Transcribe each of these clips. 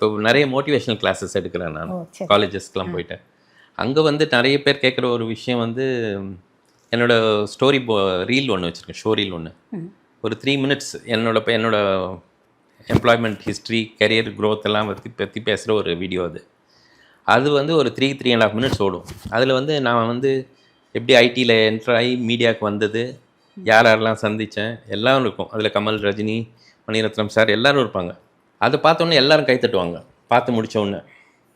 இப்போ நிறைய motivational classes எடுக்கிறேன் நான். காலேஜஸ்க்கெலாம் போயிட்டேன். அங்கே வந்து நிறைய பேர் கேட்குற ஒரு விஷயம் வந்து என்னோட ஸ்டோரி ரீல் ஒன்று வச்சுருக்கேன் ஷோ ரீல் ஒன்று. ஒரு த்ரீ மினிட்ஸ் என்னோட ப- என்னோட எம்ப்ளாய்மெண்ட் ஹிஸ்ட்ரி கரியர் growth எல்லாம் பற்றி பற்றி பேசுகிற ஒரு வீடியோ அது. அது வந்து ஒரு three three and half minutes ஓடும். அதில் வந்து நான் வந்து எப்படி ஐடியில் என்டர் ஆகி மீடியாவுக்கு வந்தது யார் யாரெல்லாம் சந்தித்தேன் எல்லாரும் இருக்கும். அதில் கமல் ரஜினி மணிரத்னம் சார் எல்லாரும் இருப்பாங்க. அதை பார்த்தோன்னே எல்லோரும் கை தட்டுவாங்க பார்த்து முடித்தோடனே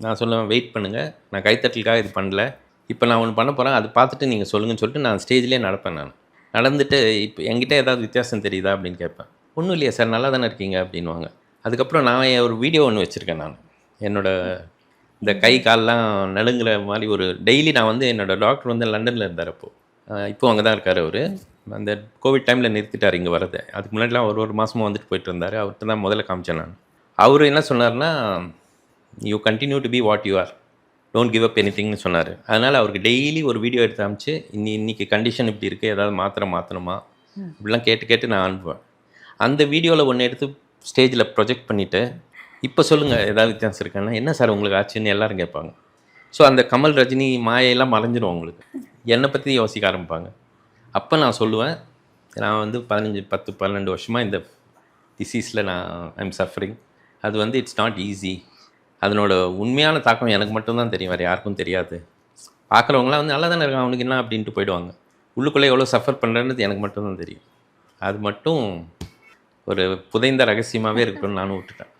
நான் சொல்லுவேன் வெயிட் பண்ணுங்கள் நான் கைத்தட்டலுக்காக இது பண்ணல. இப்போ நான் ஒன்று பண்ண போகிறேன் அது பார்த்துட்டு நீங்கள் சொல்லுங்கன்னு சொல்லிட்டு நான் ஸ்டேஜ்லேயே நடப்பேன் நான். நடந்துட்டு இப்போ என்கிட்ட ஏதாவது வித்தியாசம் தெரியுதா? அப்படின்னு கேட்பேன். ஒன்றும் இல்லையா சார். நல்லா தானே இருக்கீங்க. அப்படின்வாங்க அதுக்கப்புறம் நான் ஒரு வீடியோ ஒன்று வச்சுருக்கேன் நான். என்னோட இந்த கை கால்லாம் நடுங்குற மாதிரி ஒரு டெய்லி நான் வந்து என்னோட டாக்டர் வந்து லண்டனில் இருந்தார் அப்போ. இப்போ அங்கே தான் இருக்கார் அவர். அந்த கோவிட் டைமில் நிறுத்திட்டார் இங்கே வரதை அதுக்கு முன்னாடிலாம் ஒரு ஒரு மாதமும் வந்துட்டு போயிட்டு இருந்தார். அவர்கிட்ட தான் முதல்ல காமிச்சேன் நான். அவர் என்ன சொன்னார்னா you continue to be what you are don't give up எனிதிங்னு சொன்னார். அதனால் அவருக்கு டெய்லி ஒரு வீடியோ எடுத்து காமிச்சு இன்னி இன்னைக்கு கண்டிஷன் இப்படி இருக்குது ஏதாவது மாத்திரை மாற்றணுமா இப்படிலாம் கேட்டு கேட்டு நான் அனுப்புவேன். அந்த வீடியோவில் ஒன்று எடுத்து ஸ்டேஜில் ப்ரொஜெக்ட் பண்ணிவிட்டு இப்போ சொல்லுங்கள் ஏதாவது வித்தியாசம் இருக்கான்னா என்ன சார் உங்களுக்கு ஆச்சுன்னு எல்லாரும் கேட்பாங்க. ஸோ அந்த கமல் ரஜினி மாயெல்லாம் மறைஞ்சிரும் அவங்களுக்கு. என்னை பற்றி யோசிக்க ஆரம்பிப்பாங்க. அப்போ நான் சொல்லுவேன் நான் வந்து பதினஞ்சு பத்து பன்னெண்டு வருஷமாக இந்த டிசீஸில் நான் ஐம் சஃபரிங் அது வந்து இட்ஸ் நாட் ஈஸி அதனோட உண்மையான தாக்கம் எனக்கு மட்டும்தான் தெரியும். வேறு யாருக்கும் தெரியாது. பார்க்குறவங்களாம் வந்து நல்லா தானே இருக்கான் அவனுக்கு என்ன அப்படின்ட்டு போயிடுவாங்க. உள்ளுக்குள்ளே எவ்வளோ சஃபர் பண்ணுறேன்னு எனக்கு மட்டும்தான் தெரியும். அது மட்டும் ஒரு புதைந்த ரகசியமாகவே இருக்கணும்னு நானும் விட்டுட்டேன்.